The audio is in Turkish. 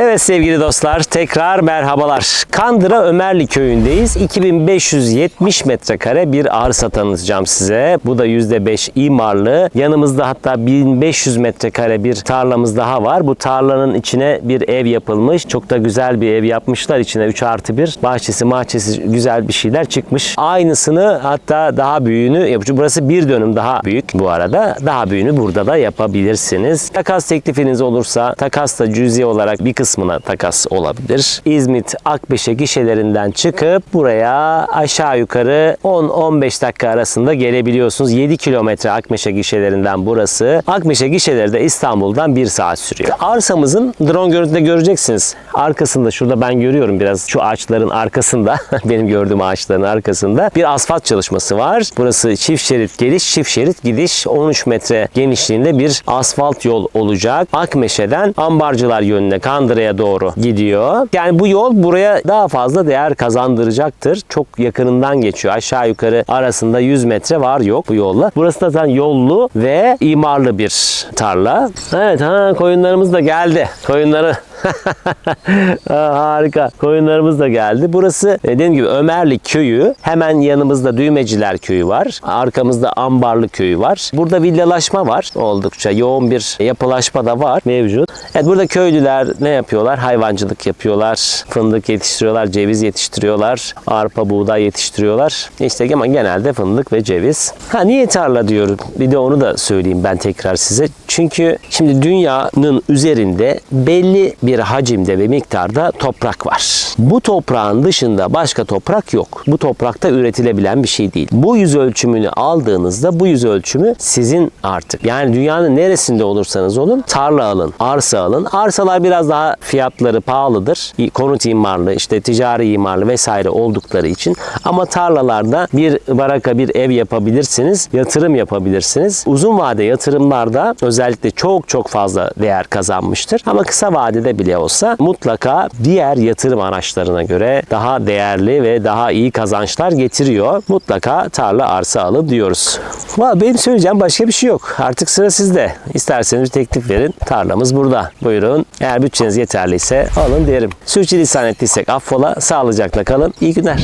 Evet sevgili dostlar tekrar merhabalar. Kandıra Ömerli köyündeyiz. 2570 metrekare bir arsa tanıtacağım size. Bu da %5 imarlı. Yanımızda hatta 1500 metrekare bir tarlamız daha var. Bu tarlanın içine bir ev yapılmış. Çok da güzel bir ev yapmışlar. İçine 3 artı 1 bahçesi mahçesi güzel bir şeyler çıkmış. Aynısını hatta daha büyüğünü yapacağım. Burası bir dönüm daha büyük bu arada. Daha büyüğünü burada da yapabilirsiniz. Takas teklifiniz olursa takas da cüzi olarak bir kısmına takas olabilir. İzmit Akbeşe gişelerinden çıkıp buraya aşağı yukarı 10-15 dakika arasında gelebiliyorsunuz. 7 kilometre Akmeşe gişelerinden burası. Akmeşe gişeleri de İstanbul'dan 1 saat sürüyor. Arsamızın drone görüntüde göreceksiniz. Arkasında şurada ben görüyorum biraz şu ağaçların arkasında benim gördüğüm ağaçların arkasında bir asfalt çalışması var. Burası çift şerit geliş, çift şerit gidiş 13 metre genişliğinde bir asfalt yol olacak. Akmeşe'den Ambarcılar yönüne Kandıra'ya doğru gidiyor. Yani bu yol buraya daha fazla değer kazandıracaktır. Çok yakınından geçiyor. Aşağı yukarı arasında 100 metre var yok bu yolla. Burası da zaten yollu ve imarlı bir tarla. Evet ha koyunlarımız da geldi. Koyunları harika. Koyunlarımız da geldi. Burası dediğim gibi Ömerli köyü. Hemen yanımızda Düğmeciler köyü var. Arkamızda Ambarlı köyü var. Burada villalaşma var. Oldukça yoğun bir yapılaşma da var mevcut. Evet burada köylüler ne yapıyorlar? Hayvancılık yapıyorlar. Fındık yetiştiriyorlar, ceviz yetiştiriyorlar. Arpa, buğday yetiştiriyorlar. İşte ama genelde fındık ve ceviz. Ha niye tarla diyorum? Bir de onu da söyleyeyim ben tekrar size. Çünkü şimdi dünyanın üzerinde belli bir hacimde ve miktarda toprak var. Bu toprağın dışında başka toprak yok. Bu toprakta üretilebilen bir şey değil. Bu yüz ölçümünü aldığınızda bu yüz ölçümü sizin artık. Yani dünyanın neresinde olursanız olun tarla alın, arsa alın. Arsalar biraz daha fiyatları pahalıdır. Konut imarlı, işte ticari imarlı vesaire oldukları için. Ama tarlalarda bir baraka, bir ev yapabilirsiniz, yatırım yapabilirsiniz. Uzun vade yatırımlarda özellikle çok çok fazla değer kazanmıştır. Ama kısa vadede bile olsa mutlaka diğer yatırım araçlarına göre daha değerli ve daha iyi kazançlar getiriyor. Mutlaka tarla arsa alın diyoruz. Valla benim söyleyeceğim başka bir şey yok. Artık sıra sizde. İsterseniz bir teklif verin. Tarlamız burada. Buyurun. Eğer bütçeniz yeterliyse alın derim. Sürçülisan ettiysek affola. Sağlıcakla kalın. İyi günler.